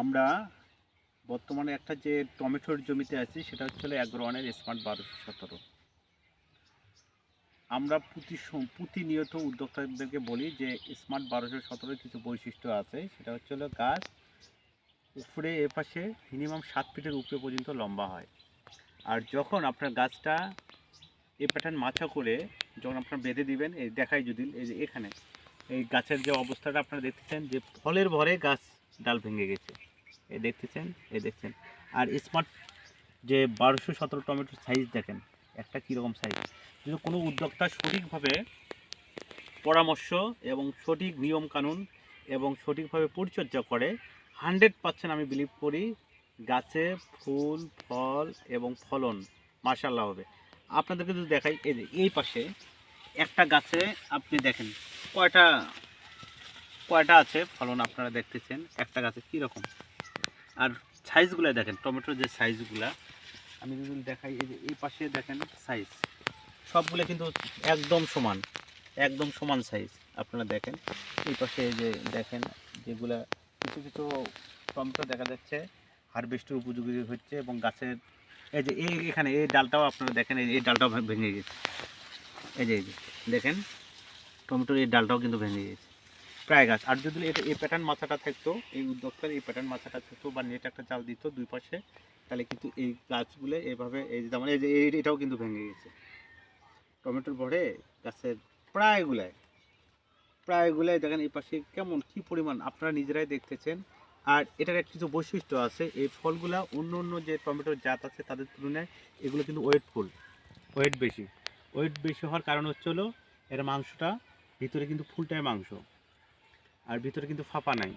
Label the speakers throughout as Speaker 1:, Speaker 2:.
Speaker 1: আমরা বর্তমানে একটা যে টমেটোর জমিতে আছি, সেটা হচ্ছে অ্যাগ্রোয়ানের স্মার্ট বারোশো সতেরো। আমরা প্রতি প্রতিনিয়ত উদ্যোক্তাদেরকে বলি যে স্মার্ট বারোশো সতেরোর কিছু বৈশিষ্ট্য আছে। সেটা হচ্ছে হলো গাছ উপরে এপাশে মিনিমাম সাত ফিটের উপরে পর্যন্ত লম্বা হয়। আর যখন আপনার গাছটা এ প্যাটার্ন মাছা করে যখন আপনার বেঁধে দিবেন, এই দেখাই যদি, এই যে এখানে, এই গাছের যে অবস্থাটা আপনারা দেখতেছেন যে ফলের ভরে গাছ ডাল ভেঙে গেছে। এই দেখতেছেন এই দেখছেন। আর স্মার্ট যে বারোশো সতেরো টমেটোর সাইজ দেখেন, একটা কীরকম সাইজ যদি কোনো উদ্যোক্তা সঠিকভাবে পরামর্শ এবং সঠিক নিয়ম কানুন এবং সঠিকভাবে পরিচর্যা করে হান্ড্রেড পার্সেন্ট আমি বিলিভ করি গাছে ফুল, ফল এবং ফলন মার্শাল্লাহ হবে। আপনাদেরকে যদি দেখাই, এই যে এই পাশে একটা গাছে আপনি দেখেন কয়টা কয়টা আছে? ফলন আপনারা দেখতেছেন, একটা গাছে কীরকম? আর সাইজগুলো দেখেন, টমেটোর যে সাইজগুলা আমি যদি দেখাই, এই যে এই পাশে দেখেন সাইজ সবগুলো কিন্তু একদম সমান একদম সমান সাইজ আপনারা দেখেন। এই পাশে যে দেখেন, যেগুলা কিছু কিছু টমেটো দেখা যাচ্ছে হারভেস্টের উপযোগী হচ্ছে এবং গাছের, এই যে এই এখানে, এই ডালটাও আপনারা দেখেন এই ডালটাও ভেঙে গেছে। এই যে এই যে, দেখেন, টমেটোর এই ডালটাও কিন্তু ভেঙে গেছে। প্রায় গাছ। আর যদি এটা, এই প্যাটার্ন মাথাটা থাকতো, এই উদ্যোক্তার এই প্যাটার্ন মাথাটা থাকতো বা নেট একটা চাল দিত দুই পাশে, তাহলে কিন্তু এই গাছগুলো এইভাবে এই যে এই- এটাও কিন্তু ভেঙে গেছে। টমেটোর ভরে গাছের প্রায়গুলাই প্রায়গুলাই দেখেন এই পাশে কেমন, কি পরিমাণ আপনারা নিজেরাই দেখতেছেন। আর এটার একটা কিছু বৈশিষ্ট্য আছে, এই ফলগুলা অন্য অন্য যে টমেটোর জাত আছে তাদের তুলনায় এগুলো কিন্তু ওয়েট ফুল ওয়েট বেশি। ওয়েট বেশি হওয়ার কারণ হচ্ছে হলো, এর মাংসটা ভিতরে কিন্তু ফুলটাই মাংস। আর ভিতরে কিন্তু ফাঁপা নাই।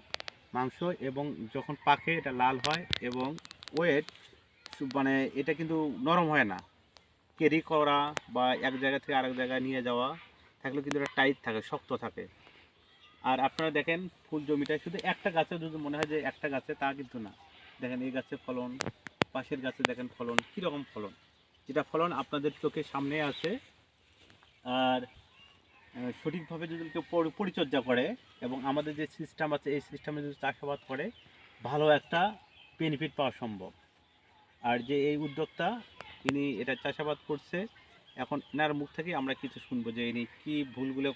Speaker 1: মাংস এবং যখন পাকে এটা লাল হয় এবং ওয়েট মানে এটা কিন্তু নরম হয় না। ক্যারি করা বা এক জায়গা থেকে আরেক জায়গায় নিয়ে যাওয়া, থাকলে কিন্তু এটা টাইট থাকে, শক্ত থাকে। আর আপনারা দেখেন, ফুল জমিটা শুধু একটা গাছে যদি মনে হয় যে একটা গাছে, তা কিন্তু না। দেখেন এই গাছে ফলন, পাশের গাছে দেখেন ফলন, কীরকম ফলন। যেটা ফলন আপনাদের চোখের সামনে আছে। আর সঠিকভাবে যদি কেউ পরি- পরিচর্যা করে এবং আমাদের যে সিস্টেম আছে, এই সিস্টেমে যদি চাষাবাদ করে, ভালো একটা বেনিফিট পাওয়া সম্ভব। আর যে এই উদ্যোক্তা, ইনি এটা চাষাবাদ করছে, এখন এনার মুখ থেকে আমরা কিছু শুনব যে ইনি কী ভুলগুলো